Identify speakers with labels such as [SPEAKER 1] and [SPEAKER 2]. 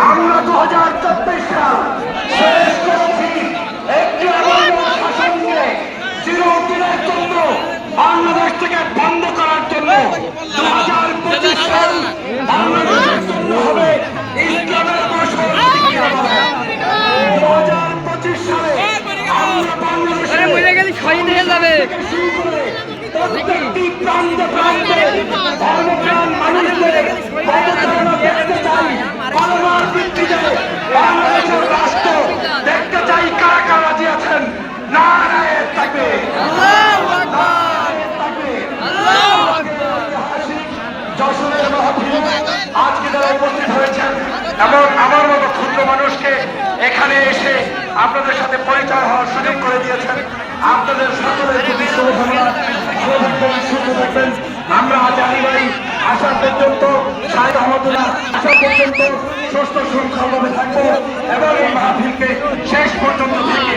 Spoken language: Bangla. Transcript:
[SPEAKER 1] আমরা দু হাজার চব্বিশ সাল শেষ করেছি একটি শাসন নিয়ে চিরদিনের জন্য বাংলাদেশ থেকে বন্ধ করার জন্য দু হাজার পঁচিশ সাল বাংলাদেশের জন্য হবে ইসলামের দু হাজার পঁচিশ সালে আমরা বাংলাদেশে শুরু করে আজকে যারা উপস্থিত হয়েছেন এবং আমার মতো ক্ষুদ্র মানুষকে এখানে এসে আপনাদের সাথে পরিচয় হওয়ার সুযোগ করে দিয়েছেন। আপনাদের সকলের প্রতি থাকবেন। আমরা আসা পর্যন্ত, শাহিদ আহমদুল্লাহ আসা পর্যন্ত সুস্থ সুন্দরভাবে থাকব এবং এই মাহফিলকে শেষ পর্যন্ত থেকে